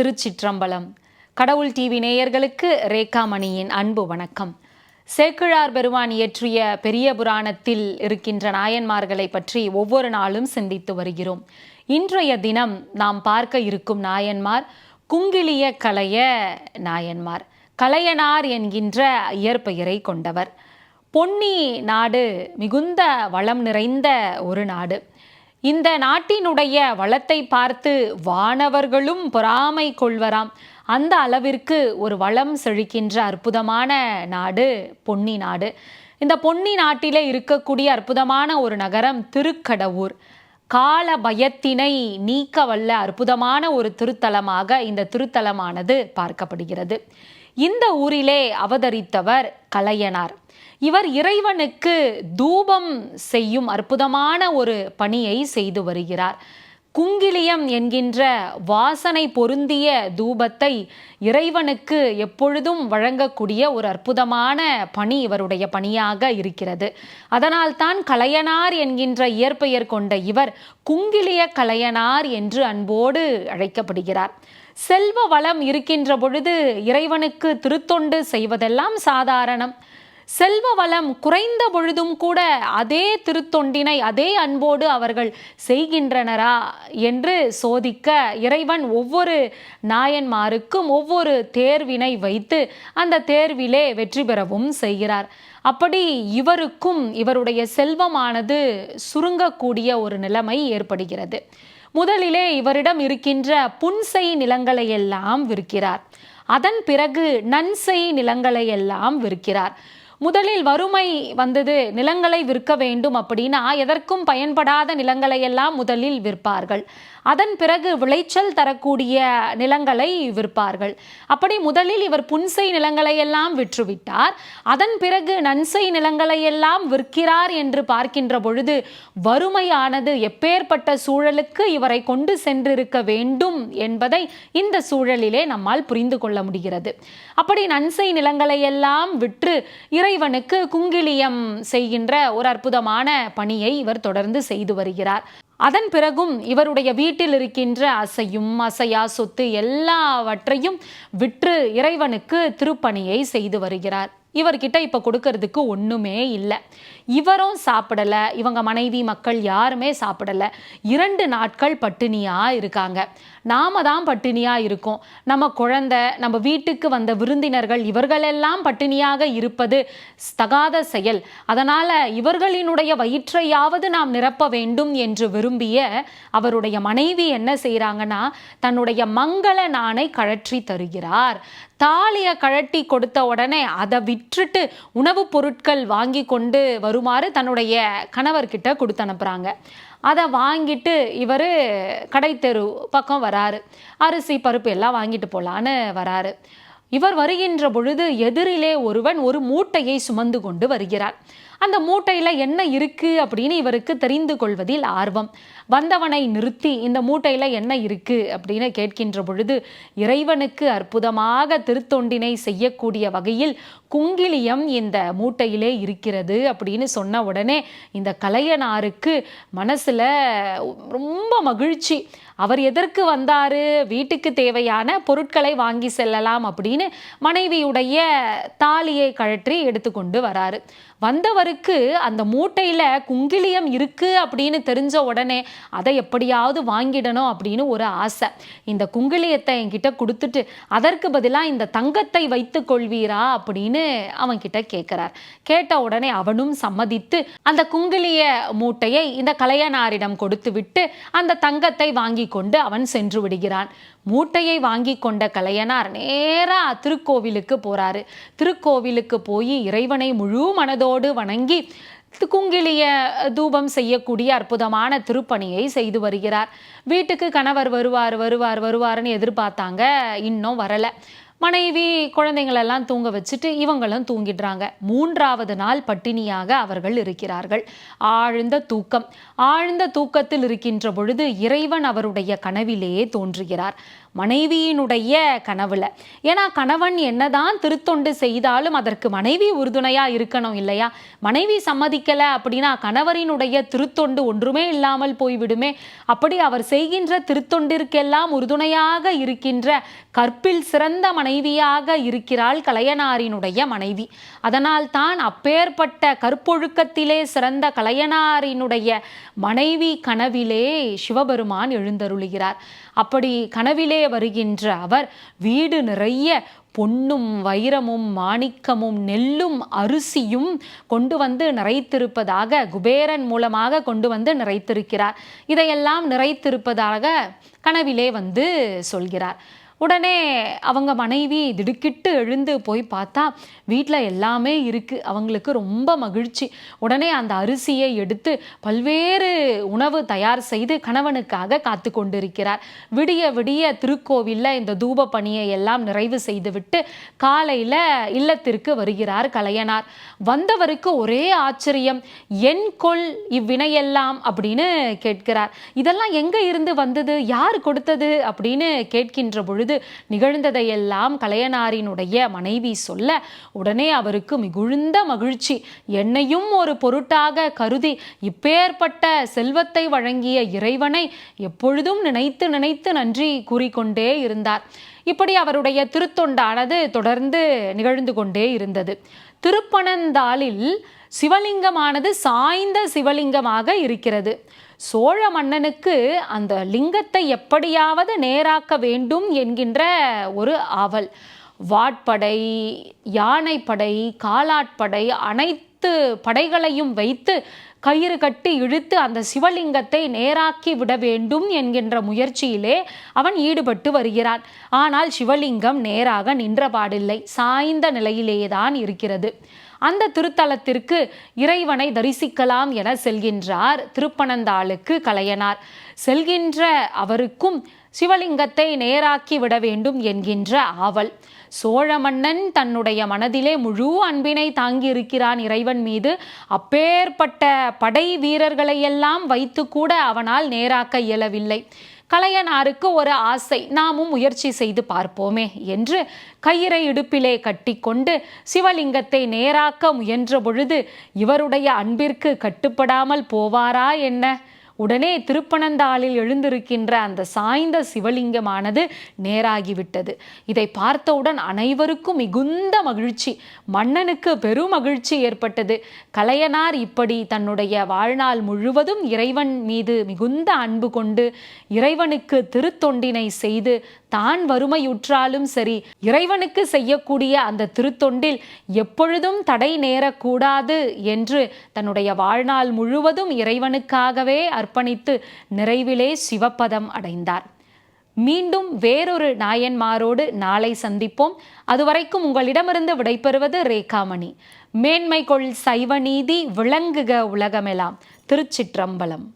திருச்சிற்றம்பலம். கடவுள் டிவி நேயர்களுக்கு ரேகாமணியின் அன்பு வணக்கம். சேக்கிழார் பெருமான் இயற்றிய பெரிய புராணத்தில் இருக்கின்ற நாயன்மார்களை பற்றி ஒவ்வொரு நாளும் சிந்தித்து வருகிறோம். இன்றைய தினம் நாம் பார்க்க இருக்கும் நாயன்மார் குங்கிலிய கலைய நாயன்மார். கலையனார் என்கின்ற இயற்பெயரை கொண்டவர். பொன்னி நாடு மிகுந்த வளம் நிறைந்த ஒரு நாடு. இந்த நாட்டினுடைய வளத்தை பார்த்து வானவர்களும் பொறாமை கொள்வராம். அந்த அளவிற்கு ஒரு வளம் செழிக்கின்ற அற்புதமான நாடு பொன்னி நாடு. இந்த பொன்னி நாட்டிலே இருக்கக்கூடிய அற்புதமான ஒரு நகரம் திருக்கடவூர். கால பயத்தினை நீக்க வல்ல அற்புதமான ஒரு திருத்தலமாக இந்த திருத்தலமானது பார்க்கப்படுகிறது. இந்த ஊரிலே அவதரித்தவர் கலையனார். இவர் இறைவனுக்கு தூபம் செய்யும் அற்புதமான ஒரு பணியை செய்து வருகிறார். குங்கிலியம் என்கின்ற வாசனை பொருந்திய தூபத்தை இறைவனுக்கு எப்பொழுதும் வழங்கக்கூடிய ஒரு அற்புதமான பணி இவருடைய பணியாக இருக்கிறது. அதனால்தான் கலையனார் என்கின்ற இயற்பெயர் கொண்ட இவர் குங்கிலிய கலையனார் என்று அன்போடு அழைக்கப்படுகிறார். செல்வ வளம் இருக்கின்ற பொழுது இறைவனுக்கு திருத்தொண்டு செய்வதெல்லாம் சாதாரணம். செல்வ வளம் குறைந்த பொழுதும் கூட அதே திருத்தொண்டினை அதே அன்போடு அவர்கள் செய்கின்றனரா என்று சோதிக்க இறைவன் ஒவ்வொரு நாயன்மாருக்கும் ஒவ்வொரு தேர்வினை வைத்து அந்த தேர்விலே வெற்றி பெறவும் செய்கிறார். அப்படி இவருக்கும் இவருடைய செல்வமானது சுருங்கக்கூடிய ஒரு நிலைமை ஏற்படுகிறது. முதலிலே இவரிடம் இருக்கின்ற புன்செய் நிலங்களை எல்லாம் விற்கிறார். அதன் பிறகு நன்செய் நிலங்களை எல்லாம் விற்கிறார். முதலில் வறுமை வந்தது நிலங்களை விற்க வேண்டும் அப்படின்னா எதற்கும் பயன்படாத நிலங்களை எல்லாம் முதலில் விற்பார்கள். அதன் பிறகு விளைச்சல் தரக்கூடிய நிலங்களை விற்பார்கள். அப்படி முதலில் இவர் புன்சை நிலங்களை எல்லாம் விற்றுவிட்டார். அதன் பிறகு நன்சை நிலங்களை எல்லாம் விற்கிறார் என்று பார்க்கின்ற பொழுது வறுமையானது எப்பேற்பட்ட சூழலுக்கு இவரை கொண்டு சென்றிருக்க வேண்டும் என்பதை இந்த சூழலிலே நம்மால் புரிந்து கொள்ள முடிகிறது. அப்படி நன்சை நிலங்களை எல்லாம் விற்று இறைவனுக்கு குங்கிலியம் செய்கின்ற ஒரு அற்புதமான பணியை இவர் தொடர்ந்து செய்து வருகிறார். அதன் பிறகும் இவருடைய வீட்டில் இருக்கின்ற அசையும் அசையா சொத்து எல்லாவற்றையும் விற்று இறைவனுக்கு திருப்பணியை செய்து வருகிறார். இவர்கிட்ட இப்போ கொடுக்கறதுக்கு ஒன்றுமே இல்லை. இவரும் சாப்பிடலை இவங்க மனைவி மக்கள் யாருமே சாப்பிடலை. இரண்டு நாட்கள் பட்டினியாக இருக்காங்க. நாம தான் பட்டினியாக இருக்கோம். நம்ம குழந்தை நம்ம வீட்டுக்கு வந்த விருந்தினர்கள் இவர்களெல்லாம் பட்டினியாக இருப்பது தகாத செயல். அதனால் இவர்களினுடைய வயிற்றையாவது நாம் நிரப்ப வேண்டும் என்று விரும்பிய அவருடைய மனைவி என்ன செய்கிறாங்கன்னா தன்னுடைய மங்கள நாணை கழற்றி தருகிறார். தாலியை கழட்டி கொடுத்த உடனே அதை விற்றுட்டு உணவுப் பொருட்கள் வாங்கி கொண்டு வருமாறு தன்னுடைய கணவர்கிட்ட கொடுத்து அனுப்புகிறாங்க அதை வாங்கிட்டு இவர் கடைத்தெரு பக்கம் வராரு. அரிசி பருப்பு எல்லாம் வாங்கிட்டு போகலான்னு வராரு. இவர் வருகின்ற பொழுது எதிரிலே ஒருவன் ஒரு மூட்டையை சுமந்து கொண்டு வருகிறார். அந்த மூட்டையில் என்ன இருக்கு அப்படின்னு இவருக்கு தெரிந்து கொள்வதில் ஆர்வம். வந்தவனை நிறுத்தி இந்த மூட்டையில் என்ன இருக்கு அப்படின்னு கேட்கின்ற பொழுது இறைவனுக்கு அற்புதமாக திருத்தொண்டினை செய்யக்கூடிய வகையில் குங்கிலியம் இந்த மூட்டையிலே இருக்கிறது அப்படின்னு சொன்ன உடனே இந்த கலையனாருக்கு மனசில் ரொம்ப மகிழ்ச்சி. அவர் எதற்கு வந்தார்? வீட்டுக்கு தேவையான பொருட்களை வாங்கி செல்லலாம் அப்படின்னு மனைவியுடைய தாலியை கழற்றி எடுத்துக்கொண்டு வராரு. வந்தவருக்கு அந்த மூட்டையில் குங்கிலியம் இருக்கு அப்படின்னு தெரிஞ்ச உடனே அதை எப்படியாவது வாங்கிடணும் அப்படின்னு ஒரு ஆசை. இந்த குங்கிலியத்தை என்கிட்ட கொடுத்துட்டு அதற்கு பதிலாக இந்த தங்கத்தை வைத்து கொள்வீரா அப்படின்னு அவன்கிட்ட கேட்குறார் கேட்ட உடனே அவனும் சம்மதித்து அந்த குங்கிலிய மூட்டையை இந்த கலையனாரிடம் கொடுத்து விட்டு அந்த தங்கத்தை வாங்கி கொண்டு அவன் சென்று விடுகிறான். மூட்டையை வாங்கி கொண்ட கலையனார் நேரா திருக்கோவிலுக்கு போறாரு. திருக்கோவிலுக்கு போய் இறைவனை முழு மனதோடு வணங்கி குங்கிலிய தூபம் செய்யக்கூடிய அற்புதமான திருப்பணியை செய்து வருகிறார். வீட்டுக்கு கணவர் வருவார் வருவார் வருவார்னு எதிர்பார்த்தாங்க. இன்னும் வரலை. மனைவி குழந்தைங்களெல்லாம் தூங்க வச்சுட்டு இவங்களும் தூங்கிடுறாங்க. மூன்றாவது நாள் பட்டினியாக அவர்கள் இருக்கிறார்கள். ஆழ்ந்த தூக்கம். ஆழ்ந்த தூக்கத்தில் இருக்கின்ற பொழுது இறைவன் அவருடைய கனவிலேயே தோன்றுகிறார். மனைவியினுடைய கனவுல. ஏன்னா கணவன் என்னதான் திருத்தொண்டு செய்தாலும் அதற்கு மனைவி உறுதுணையா இருக்கணும் இல்லையா? மனைவி சம்மதிக்கல அப்படின்னா கணவரினுடைய திருத்தொண்டு ஒன்றுமே இல்லாமல் போய்விடுமே. அப்படி அவர் செய்கின்ற திருத்தொண்டிற்கெல்லாம் உறுதுணையாக இருக்கின்ற கற்பில் சிறந்த மனைவியாக இருக்கிறாள் கலையனாரினுடைய மனைவி. அதனால் தான் அப்பேற்பட்ட கற்பொழுக்கத்திலே சிறந்த கலையனாரினுடைய மனைவி கனவிலே சிவபெருமான் எழுந்தருளுகிறார். அப்படி கனவிலே வருகின்ற அவர் வீடு நிறைய பொன்னும் வைரமும் மாணிக்கமும் நெல்லும் அரிசியும் கொண்டு வந்து நிறைத்திருப்பதாக குபேரன் மூலமாக கொண்டு வந்து நிறைத்திருக்கிறார். இதையெல்லாம் நிறைத்திருப்பதாக கனவிலே வந்து சொல்கிறார். உடனே அவங்க மனைவி திடுக்கிட்டு எழுந்து போய் பார்த்தா வீட்டில் எல்லாமே இருக்குது அவங்களுக்கு ரொம்ப மகிழ்ச்சி. உடனே அந்த அரிசியை எடுத்து பல்வேறு உணவு தயார் செய்து கணவனுக்காக காத்து கொண்டிருக்கிறார். விடிய விடிய திருக்கோவிலில் இந்த தூப பணியை எல்லாம் நிறைவு செய்துவிட்டு காலையில் இல்லத்திற்கு வருகிறார் கலையனார். வந்தவருக்கு ஒரே ஆச்சரியம் என் கொள் இவ்வினையெல்லாம் அப்படின்னு கேட்கிறார். இதெல்லாம் எங்கே இருந்து வந்தது? யார் கொடுத்தது? அப்படின்னு கேட்கின்ற பொழுது நிகழ்ந்ததையெல்லாம் கலையனாரினுடைய மனைவி சொல்ல உடனே அவருக்கு மிகுந்த மகிழ்ச்சி. என்னையும் ஒரு பொருட்டாக கருதி இப்பேற்பட்ட செல்வத்தை வழங்கிய இறைவனை எப்பொழுதும் நினைத்து நினைத்து நன்றி கூறிக்கொண்டே இருந்தார். இப்படி அவருடைய திருத்தொண்டானது தொடர்ந்து நிகழ்ந்து கொண்டே இருந்தது. திருப்பனந்தாளில் சிவலிங்கமானது சாய்ந்த சிவலிங்கமாக இருக்கிறது. சோழ மன்னனுக்கு அந்த லிங்கத்தை எப்படியாவது நேராக்க வேண்டும் என்கின்ற ஒரு ஆவல். வாட்படை யானைப்படை காலாட்படை அனைத்து படைகளையும் வைத்து கயிறு கட்டி இழுத்து அந்த சிவலிங்கத்தை நேராக்கி விட வேண்டும் என்கின்ற முயற்சியிலே அவன் ஈடுபட்டு வருகிறான். ஆனால் சிவலிங்கம் நேராக நின்றபாடில்லை. சாய்ந்த நிலையிலேதான் இருக்கிறது. அந்த திருத்தலத்திற்கு இறைவனை தரிசிக்கலாம் என செல்கின்றார் திருப்பனந்தாளுக்கு கலையனார். செல்கின்ற அவருக்கும் சிவலிங்கத்தை நேராக்கி விட வேண்டும் என்கின்ற ஆவல். சோழ மன்னன் தன்னுடைய மனதிலே முழு அன்பினை தாங்கி இருக்கிறான் இறைவன் மீது. அப்பேற்பட்ட படை வீரர்களையெல்லாம் வைத்து கூட அவனால் நேராக்க இயலவில்லை. கலையனாருக்கு ஒரு ஆசை நாமும் முயற்சி செய்து பார்ப்போமே என்று கயிறை இடுப்பிலே கட்டிக்கொண்டு சிவலிங்கத்தை நேராக்க முயன்ற பொழுது இவருடைய அன்பிற்கு கட்டுப்படாமல் போவாரா என்ன? உடனே திருப்பனந்தாளில் எழுந்திருக்கின்ற அந்த சாய்ந்த சிவலிங்கமானது நேராகிவிட்டது. இதை பார்த்தவுடன் அனைவருக்கும் மிகுந்த மகிழ்ச்சி. மன்னனுக்கு பெரும் மகிழ்ச்சி ஏற்பட்டது. கலையனார் இப்படி தன்னுடைய வாழ்நாள் முழுவதும் இறைவன் மீது மிகுந்த அன்பு கொண்டு இறைவனுக்கு திருத்தொண்டினை செய்து தான் வறுமையுற்றாலும் சரி இறைவனுக்கு செய்யக்கூடிய அந்த திருத்தொண்டில் எப்பொழுதும் தடை நேரக்கூடாது என்று தன்னுடைய வாழ்நாள் முழுவதும் இறைவனுக்காகவே அர்ப்பணித்து நிறைவிலே சிவப்பதம் அடைந்தார். மீண்டும் வேறொரு நாயன்மாரோடு நாளை சந்திப்போம். அதுவரைக்கும் உங்களிடமிருந்து விடைபெறுவது ரேகாமணி. மேன்மை கொள் சைவநீதி விளங்குக உலகமெல்லாம் திருச்சிற்றம்பலம்.